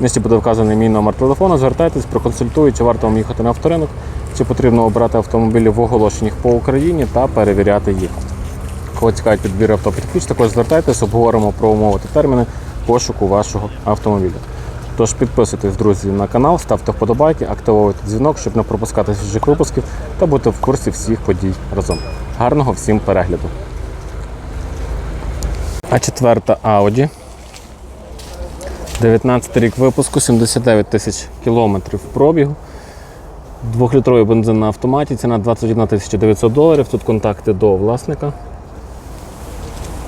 Нижче буде вказаний мій номер телефону. Звертайтесь, проконсультую, чи варто вам їхати на авторинок, чи потрібно обирати автомобілі в оголошеннях по Україні та перевіряти їх. Кого цікавить підбір авто під ключ, також звертайтесь, обговоримо про умови та терміни пошуку вашого автомобіля. Тож підписуйтесь, друзі, на канал, ставте вподобайки, активуйте дзвінок, щоб не пропускати свіжих випусків та бути в курсі всіх подій разом. Гарного всім перегляду! А четверта Audi. 19 рік випуску, 79 тисяч кілометрів пробігу. Двохлітровий бензин на автоматі, ціна 21 тисяча 900 доларів. Тут контакти до власника.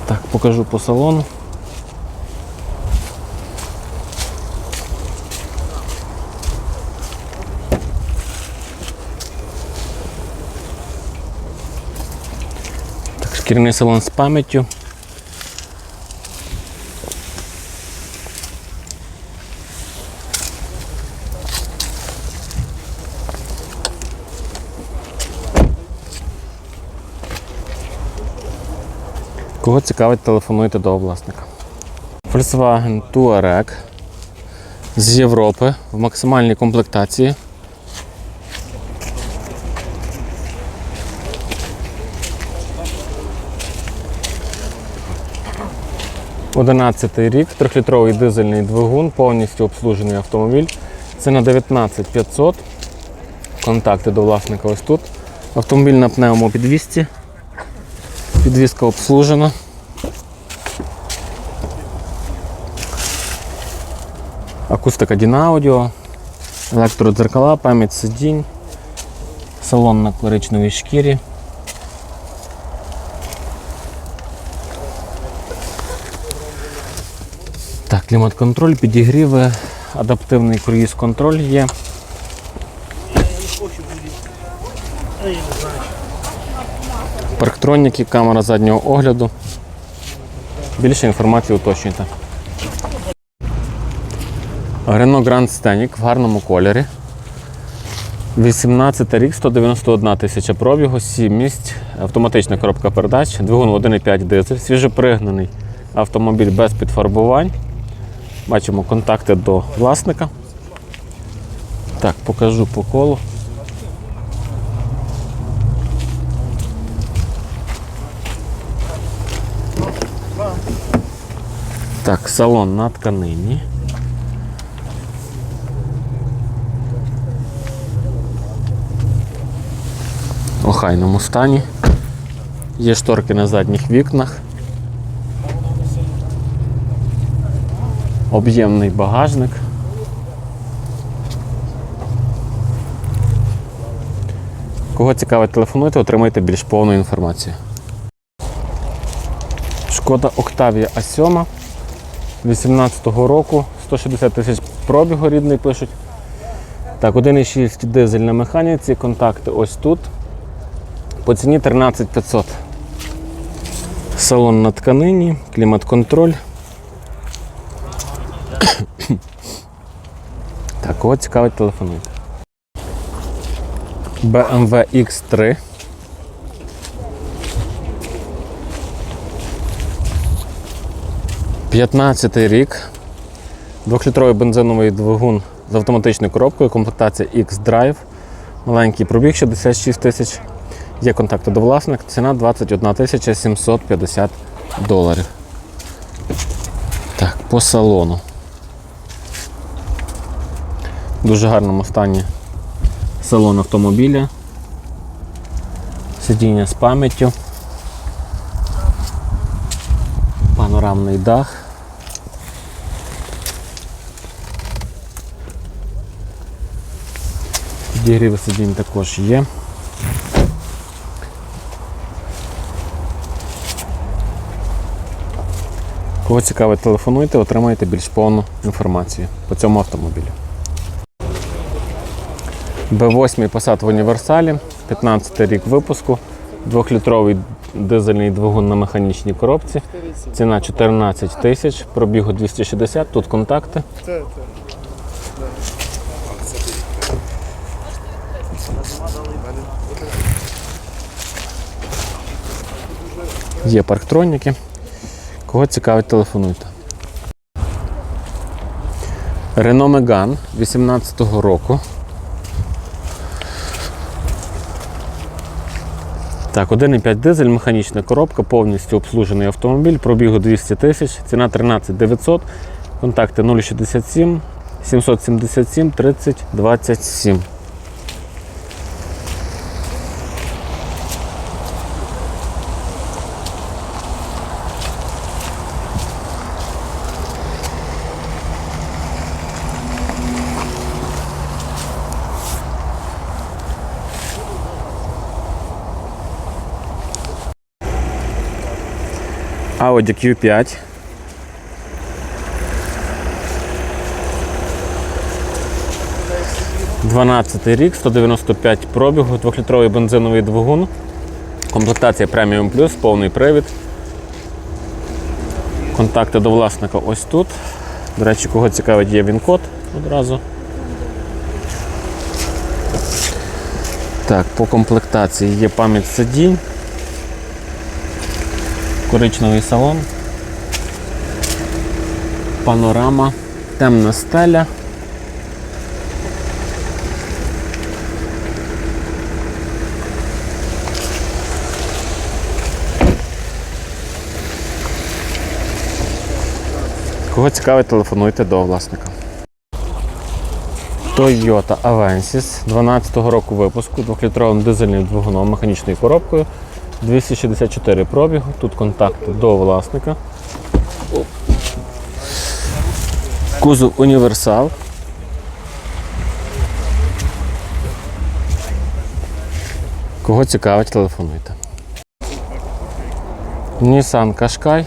Так, покажу по салону. Так, шкіряний салон з пам'яттю. Кого цікавить, телефонуйте до власника. Volkswagen Touareg з Європи в максимальній комплектації. Одинадцятий рік, трьохлітровий дизельний двигун, повністю обслужений автомобіль. Це на 19500. Контакти до власника ось тут. Автомобіль на пневмопідвісці. Підвізка обслужена. Акустика Дінаудіо, електродзеркала, пам'ять сидінь, салон на коричневій шкірі. Так, клімат-контроль, підігріви, адаптивний круїз-контроль є. Парктроніки, камера заднього огляду. Більше інформації уточнюйте. Renault Grand Scenic в гарному кольорі. 18 рік, 191 тисяча пробігу, 7 місць, автоматична коробка передач, двигун 1,5 дизель, свіжопригнаний автомобіль без підфарбувань. Бачимо контакти до власника. Так, покажу по колу. Так, салон на тканині. В охайному стані. Є шторки на задніх вікнах. Об'ємний багажник. Кого цікавить, телефонуйте, отримайте більш повну інформацію. Шкода Octavia A7 18-го року, 160 тисяч пробігу рідний пишуть. Так, 1,6 дизель на механіці, контакти ось тут. По ціні 13500. Салон на тканині, клімат-контроль. Так, кого цікавить, телефонуйте. BMW X3. П'ятнадцятий рік. Двохлітровий бензиновий двигун з автоматичною коробкою, комплектація X-Drive. Маленький пробіг 66 тисяч. Є контакти до власника, ціна 21 тисяча 750 доларів. Так, по салону. В дуже гарному стані салон автомобіля. Сидіння з пам'яттю. Панорамний дах. Підігріви сидінь також є. Кого цікавить, телефонуйте, отримаєте більш повну інформацію по цьому автомобілю. Б8 Passat в універсалі, 15 рік випуску, 2-літровий дизельний двигун на механічній коробці. Ціна 14 тисяч, пробігу 260, тут контакти. Є парктроніки. Кого цікавить, телефонуйте. Renault Megane 18-го року. Так, 1,5 дизель, механічна коробка, повністю обслужений автомобіль, пробігу 200 тисяч, ціна 13 900, контакти 067 777 30 27. Audi Q5. Дванадцятий рік, 195 пробігу, 2-літровий бензиновий двигун. Комплектація Premium Plus, повний привід. Контакти до власника ось тут. До речі, кого цікавить, є він-код одразу. Так, по комплектації є пам'ять сидінь коричневий салон, панорама, темна стеля. Кого цікавить, телефонуйте до власника. Toyota Avensis 12-го року випуску, 2-літровим дизельним двигуном, механічною коробкою. 264 пробігу, тут контакти до власника. Кузов універсал. Кого цікавить, телефонуйте. Nissan Qashqai.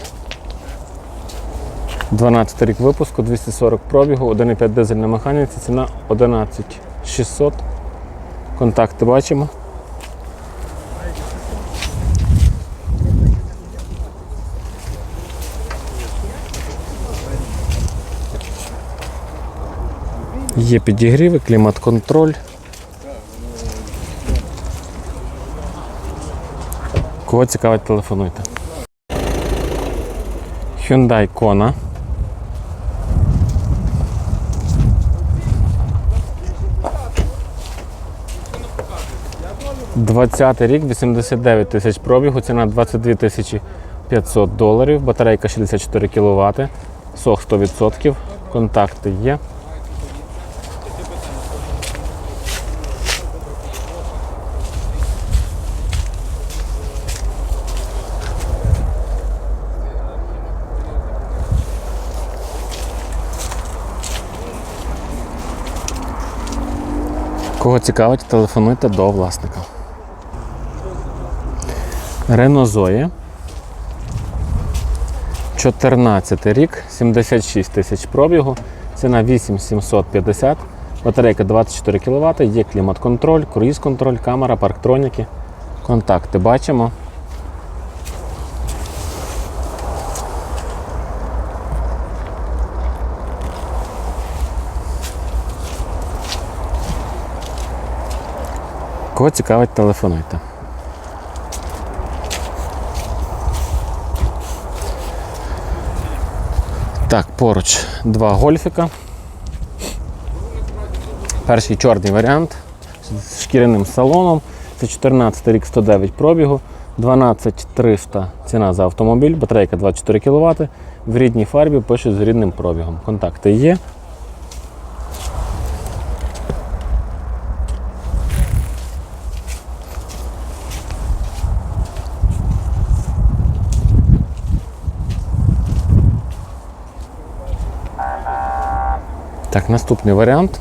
12 рік випуску, 240 пробігу, 1,5 дизель на механіці, ціна 11 600. Контакти бачимо. Є підігріви, клімат-контроль. Кого цікавить, телефонуйте. Hyundai Kona. Двадцятий рік, 89 тисяч пробігу, ціна 22 тисячі 500 доларів, батарейка 64 кВт, сох 100%, контакти є. Кого цікавить, телефонуйте до власника. Рено Zoe. 14 рік, 76 тисяч пробігу, ціна 8750, батарейка 24 кВт, є клімат-контроль, круїз-контроль, камера, парктроніки. Контакти бачимо. Кого цікавить, телефонуйте. Так, поруч два гольфіка. Перший чорний варіант з шкіряним салоном. Це 14 рік 109 пробігу, 12300 ціна за автомобіль, батарейка 24 кВт. В рідній фарбі пише з рідним пробігом. Контакти є. Так, наступний варіант.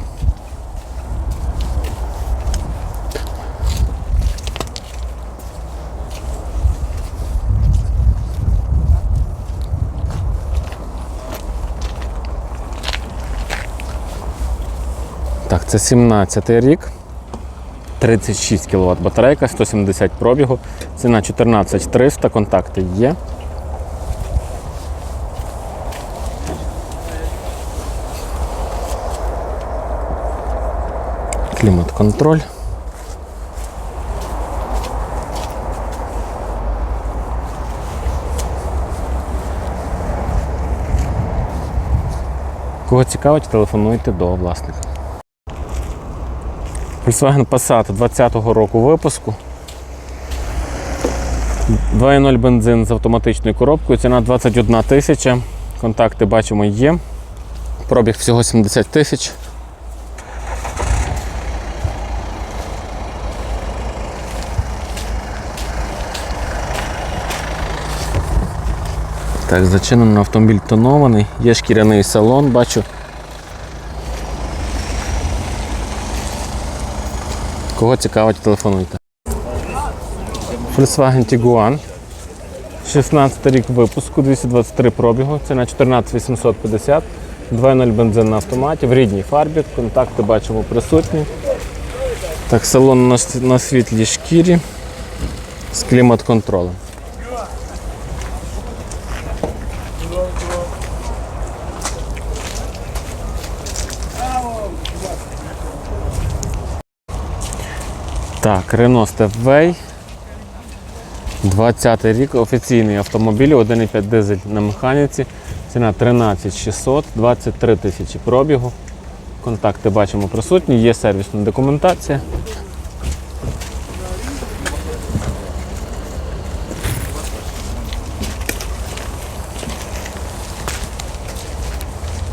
Так, це 17 й рік, 36 кВт батарейка, 170 пробігу, ціна 14300, контакти є. Клімат-контроль. Кого цікавить, телефонуйте до власника. Volkswagen Passat 20-го року випуску. 2.0 бензин з автоматичною коробкою. Ціна 21 тисяча. Контакти бачимо є. Пробіг всього 70 тисяч. Так, зачинено автомобіль тонований, є шкіряний салон, бачу. Кого цікавить, телефонуйте. Volkswagen Tiguan. 16 рік випуску, 223 пробігу, ціна 14 850, 2.0 бензин на автоматі, в рідній фарбі, контакти бачимо присутні. Так, салон на, на світлій шкірі з клімат-контролем. Так, Renault Stepway. 20 рік, офіційний автомобіль, 1,5 дизель на механіці. Ціна 13 600, 23 тисячі пробігу. Контакти бачимо присутні, є сервісна документація.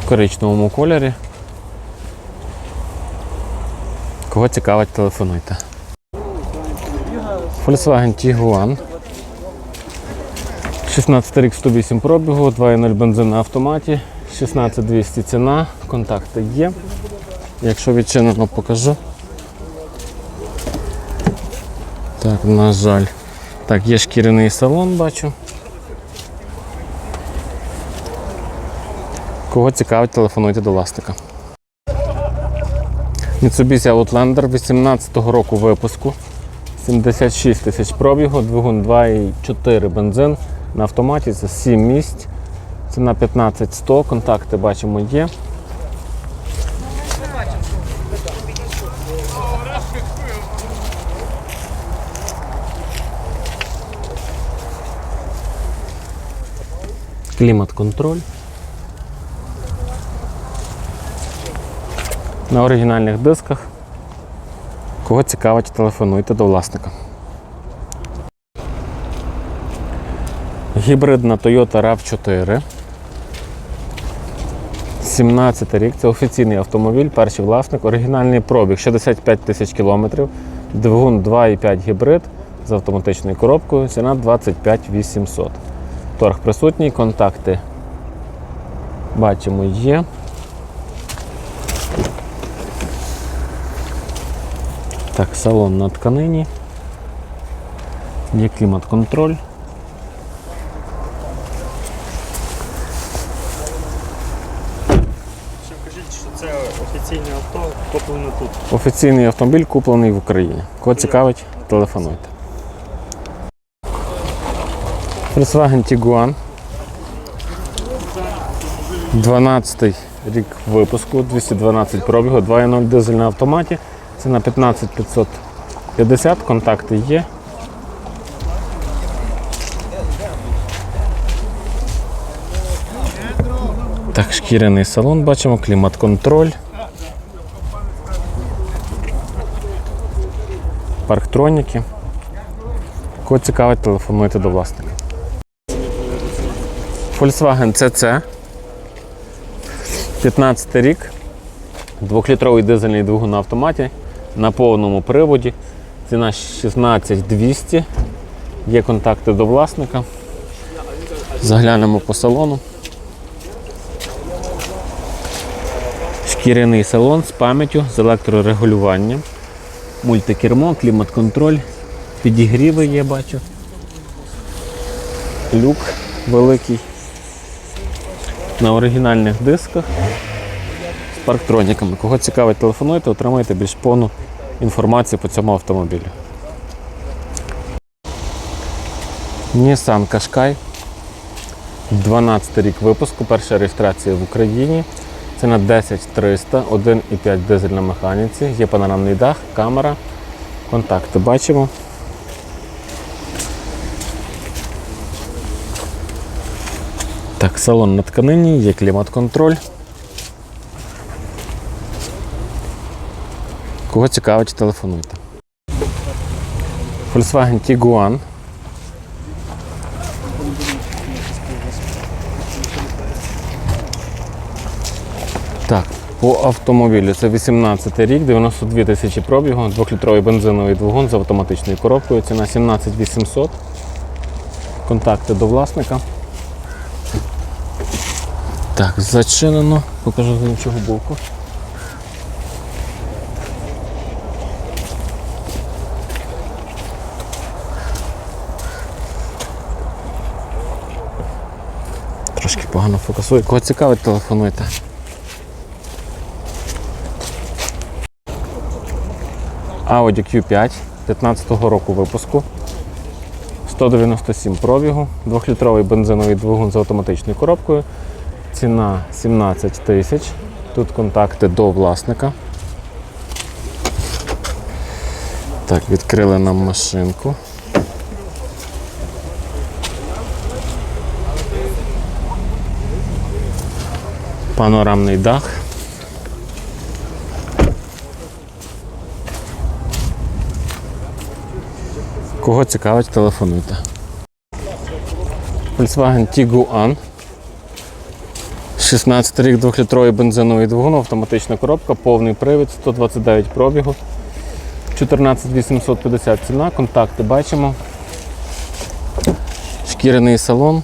В коричневому кольорі. Кого цікавить, телефонуйте. Volkswagen Tiguan. 16 рік 108 пробігу, 2.0 бензин на автоматі, 16200 ціна, контакти є. Якщо відчинено, покажу. Так, на жаль. Так, є шкіряний салон, бачу. Кого цікавить, телефонуйте до власника. Mitsubishi Outlander 18-го року випуску. 76 тисяч пробігу, двигун 2,4 бензин на автоматі, це 7 місць. Ціна 15 100, контакти бачимо є. Клімат-контроль. На оригінальних дисках. Кого цікавить, телефонуйте до власника. Гібридна Toyota RAV4. 17 рік. Це офіційний автомобіль, перший власник, оригінальний пробіг 65 тисяч кілометрів, двигун 2,5 гібрид з автоматичною коробкою, ціна 25 800. Торг присутній, контакти бачимо є. Так, салон на тканині. Є клімат-контроль. Ще кажіть, що це офіційне авто куплене тут. Офіційний автомобіль куплений в Україні. Кого цікавить, телефонуйте. Volkswagen Tiguan. 12 рік випуску, 212 пробігу, 2.0 дизель на автоматі. Ціна 15 550, контакти є. Так, шкіряний салон бачимо, клімат-контроль. парктроніки. Кого цікавить, телефонуйте до власника. Volkswagen CC. 15 рік. Двохлітровий дизельний двигун на автоматі на повному приводі. Ціна 16200. Є контакти до власника. Заглянемо по салону. Шкіряний салон з пам'яттю, з електрорегулюванням. Мультикермо, клімат-контроль, підігріви є, бачу. Люк великий. На оригінальних дисках. Парктроніками. Кого цікавить, телефонуйте, отримаєте більш повну інформацію по цьому автомобілю. Nissan Qashqai. 12 рік випуску, перша реєстрація в Україні. Ціна 10300, 1,5 дизель на механіці, є панорамний дах, камера, контакти бачимо. Так, салон на тканині, є клімат-контроль. Кого цікавить, телефонуйте. Volkswagen Tiguan. Так, по автомобілю це 18 рік, 92 тисячі пробігу, 2-літровий бензиновий двигун з автоматичною коробкою. Ціна 17 800. Контакти до власника. Так, зачинено. Покажу з іншого боку. Погано фокусує. Кого цікавить, телефонуйте. Audi Q5 15-го року випуску. 197 пробігу, 2-літровий бензиновий двигун з автоматичною коробкою. Ціна 17 тисяч. Тут контакти до власника. Так, відкрили нам машинку. Панорамний дах. Кого цікавить, телефонуйте. Volkswagen Tiguan. 16 рік 2-літровий бензиновий двигун, автоматична коробка, повний привід, 129 пробігу. 14 850 ціна, контакти бачимо. Шкіряний салон.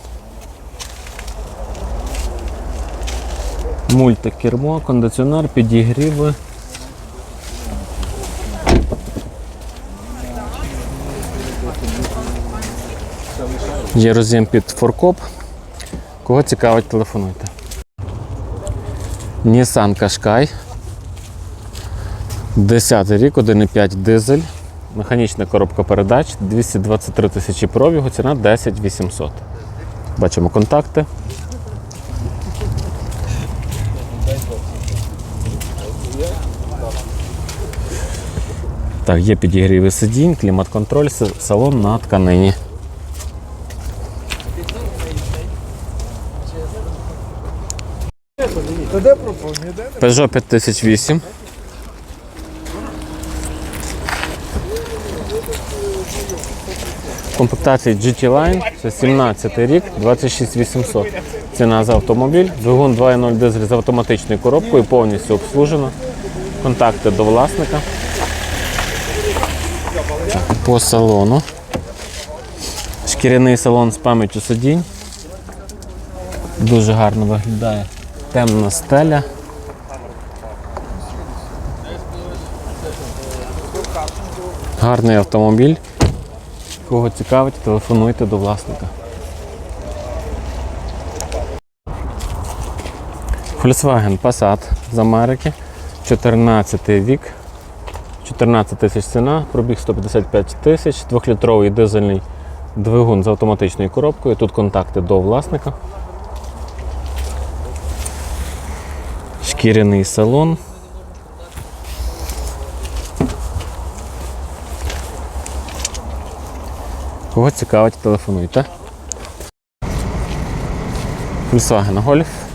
Мультикермо, кондиціонер, підігріви. Є роз'єм під форкоп. Кого цікавить, телефонуйте. Nissan Qashqai. 10 рік, 1,5 дизель. Механічна коробка передач, 223 тисячі пробігу, ціна 10 800. Бачимо контакти. Так, є підігріви сидінь, клімат-контроль, салон на тканині. Peugeot 5008. Комплектації GT Line, це 17 рік, 26800. Ціна за автомобіль. Двигун 2.0 дизель з автоматичною коробкою, повністю обслужено. Контакти до власника. По салону. Шкіряний салон з пам'яттю сидінь. Дуже гарно виглядає. Темна стеля. Гарний автомобіль. Кого цікавить, телефонуйте до власника. Volkswagen Passat з Америки. 14 вік. 14 тисяч ціна, пробіг 155 тисяч, 2-літровий дизельний двигун з автоматичною коробкою. Тут контакти до власника. Шкіряний салон. Кого цікавить, телефонуйте. Volkswagen Golf.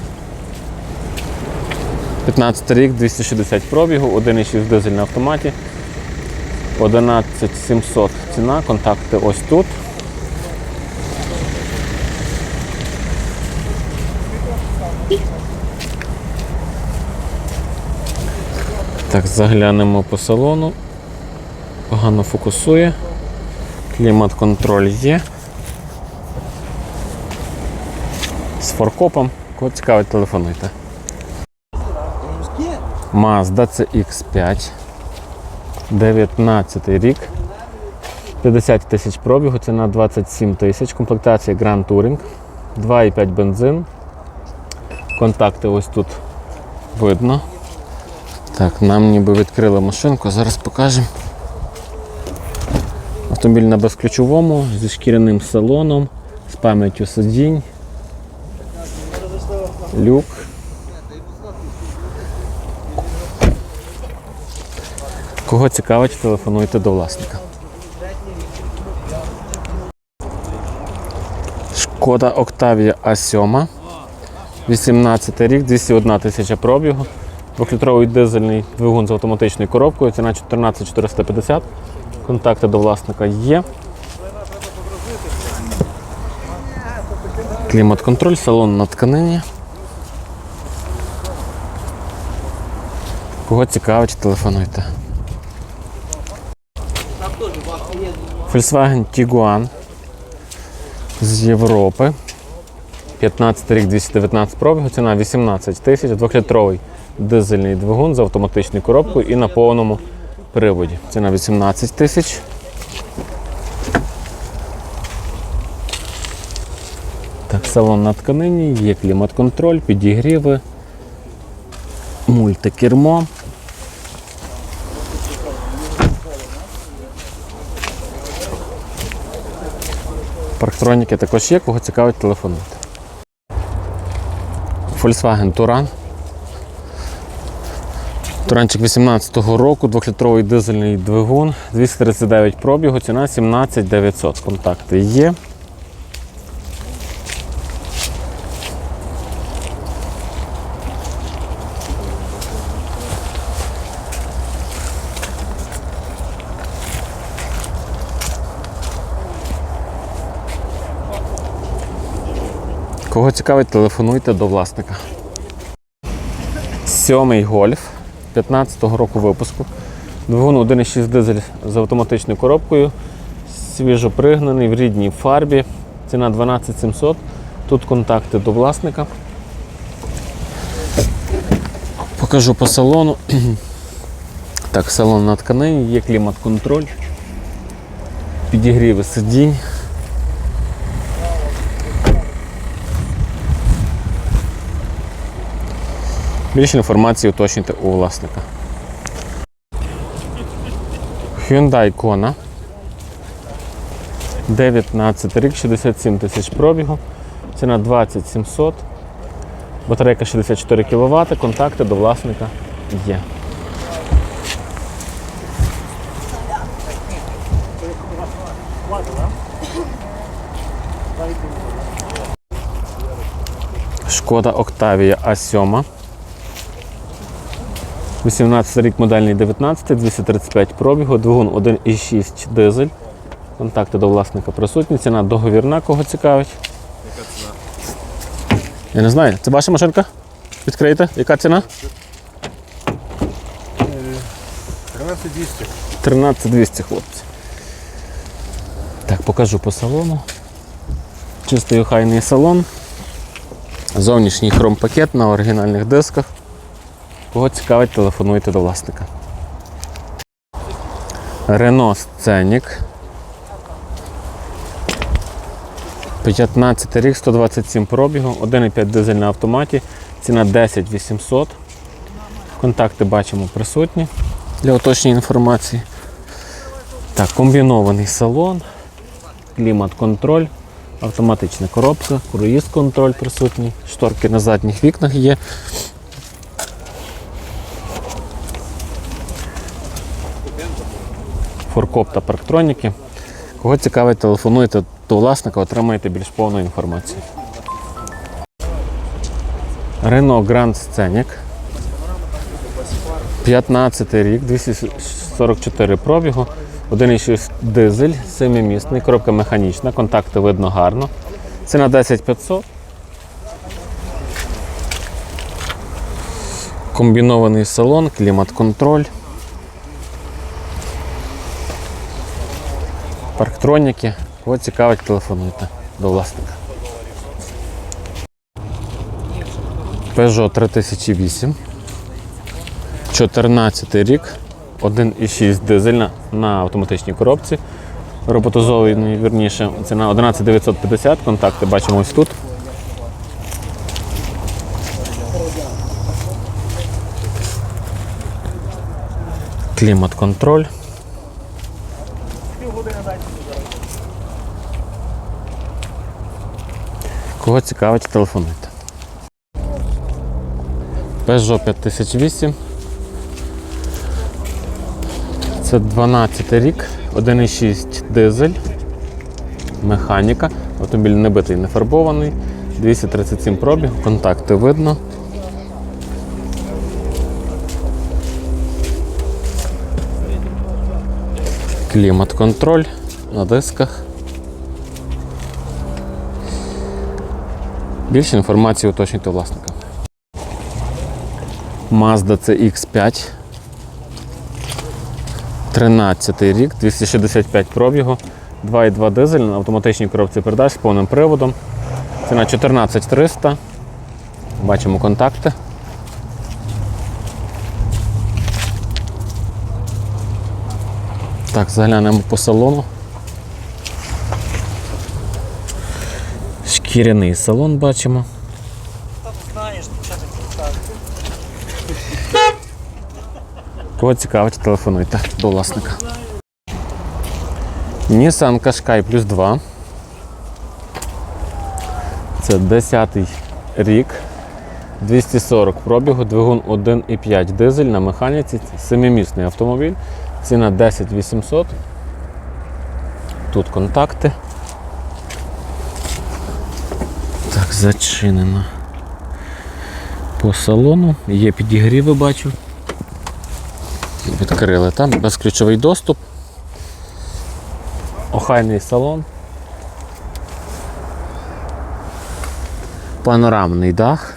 15 рік, 260 пробігу, 1,6 дизель на автоматі. 11700 ціна, контакти ось тут. Так, заглянемо по салону. Погано фокусує. Клімат-контроль є. З форкопом. Кого телефонуйте. Mazda CX5. 19 рік. 50 тисяч пробігу, ціна 27 тисяч. Комплектація Grand Touring. 2,5 бензин. Контакти ось тут видно. Так, нам ніби відкрили машинку, зараз покажемо. Автомобіль на безключовому, зі шкіряним салоном, з пам'яттю сидінь. Люк. Кого цікавить, телефонуйте до власника. Шкода Октавія А7. 18 рік, 201 тисяча пробігу. Двохлітровий дизельний двигун з автоматичною коробкою. Ціна 14 450. Контакти до власника є. Клімат-контроль, салон на тканині. Кого цікавить, телефонуйте. Volkswagen Tiguan з Європи. 15 рік 219 пробігу, ціна 18 тисяч, двохлітровий дизельний двигун з автоматичною коробкою і на повному приводі. Ціна 18 тисяч. Так, салон на тканині, є клімат-контроль, підігріви, мультикермо. Парктроніки також є, кого цікавить телефонувати. Volkswagen Touran. Туранчик 18-го року, 2-літровий дизельний двигун, 239 пробігу, ціна 17 900. Контакти є. Кого цікавить, телефонуйте до власника. Сьомий гольф 15-го року випуску. Двигун 1,6 дизель з автоматичною коробкою. Свіжо пригнаний в рідній фарбі. Ціна 12 700. Тут контакти до власника. Покажу по салону. Так, салон на тканині, є клімат-контроль, підігріви сидінь. Більше інформації уточнюйте у власника. Hyundai Kona. 19 рік, 67 тисяч пробігу. Ціна 20 700. Батарейка 64 кВт. Контакти до власника є. Шкода Octavia A7. 18 рік модельний 19, 235 пробігу, двигун 1,6 дизель. Контакти до власника присутні. Ціна договірна, кого цікавить. Яка ціна? Я не знаю, це ваша машинка? Відкрийте. Яка ціна? 13200. 13200, хлопці. Так, покажу по салону. Чистий охайний салон. Зовнішній хромпакет на оригінальних дисках. Кого цікавить, телефонуйте до власника. Renault Scenic. 15 рік, 127 пробігу, 1,5 дизель на автоматі, ціна 10 800. Контакти бачимо присутні для уточнення інформації. Так, комбінований салон, клімат-контроль, автоматична коробка, круїз-контроль присутній, шторки на задніх вікнах є. Форкоп та парктроніки. Кого цікавить, телефонуйте до власника, отримаєте більш повну інформацію. Renault Grand Scenic. 15 рік, 244 пробігу, 1,6 дизель, 7-місний, коробка механічна, контакти видно гарно. Ціна 10 500. Комбінований салон, клімат-контроль. Парктроніки. Кого цікавить, телефонуйте до власника. Peugeot 3008. 14 рік. 1,6 дизельна на автоматичній коробці. Роботизований, вірніше, ціна 11950. Контакти бачимо ось тут. Клімат-контроль. Півгодини дайте зараз. Кого цікавить, телефонуйте. Peugeot 5008. Це 12 рік, 1,6 дизель, механіка. Автомобіль не битий, не фарбований, 237 пробіг, контакти видно. Клімат-контроль на дисках. Більше інформації уточнюйте власника. Mazda CX5. 13 рік, 265 пробігу, 2,2 дизель на автоматичній коробці передач з повним приводом. Ціна 14300. Бачимо контакти. Так, заглянемо по салону. Шкіряний салон бачимо. Та знаєш, що. Кого цікавить, телефонуйте до власника. Nissan Qashqai плюс 2. Це 10-й рік. 240 пробігу, двигун 1,5 дизель на механіці, семимісний автомобіль. Ціна 10 800. Тут контакти. Так, зачинено. По салону. Є підігріви, бачу. Відкрили там безключовий доступ. Охайний салон. Панорамний дах.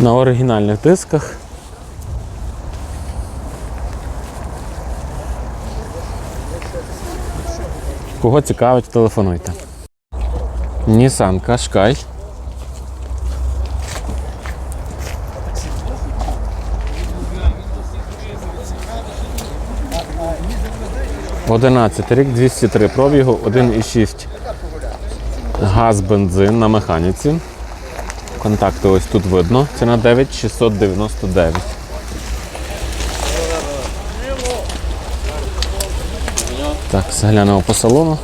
На оригінальних дисках. Кого цікавить, телефонуйте. Nissan Qashqai. 11 рік, 203 пробігу, 1,6 газ, бензин на механіці. Контакти ось тут видно. Ціна 9699. Так, заглянемо по салону.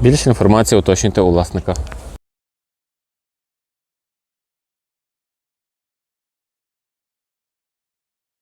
Більше інформації уточнюйте у власника.